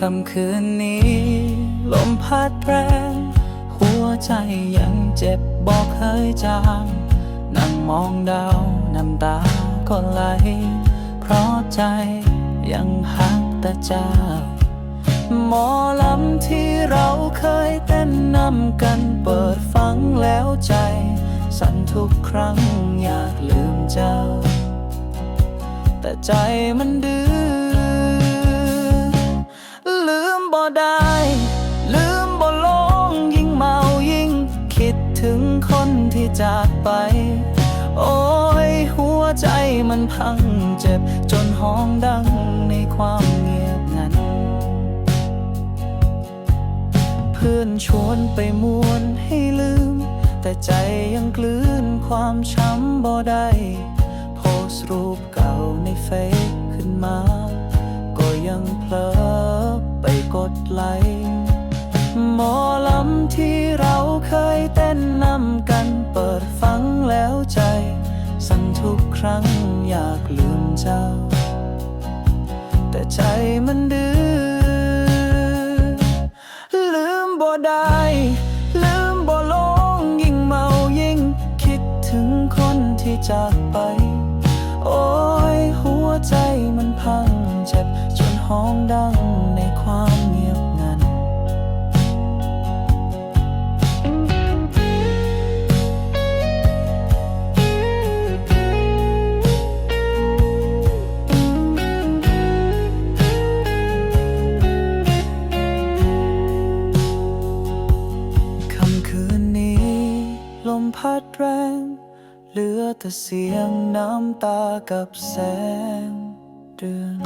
ค่ำคืนนี้ ลมพัดแรง หัวใจยังเจ็บบอกเคยจางนั่งมองดาวน้ำตาก็ไหล เพราะใจยังหักแต่เจ้า หมอลำที่เราเคยเต้นนำกันเปิดฟังแล้วใจ สั่นทุกครั้งอยากลืมเจ้า แต่ใจมันดื้อ จากไป โอ้ยหัวใจมันพังเจ็บจนห้องดังในความเงียบงัน เพื่อนชวนไปมวนให้ลืม แต่ใจยังกลืนความช้ำบ่ได้โพสรูปเก่าในเฟซขึ้นมา ก็ยังเพลอไปกดไลค์ รั้งอยากลืมเจ้า แต่ใจมันดื้อลืมบ่ได้ ลืมบ่ลงยิ่งเมายิ่ง คิดถึงคนที่จากไป โอ้ยหัวใจมันพังเจ็บจนห้องดัง แรง เหลือแต่เสียงน้ำตากับแสงเดือน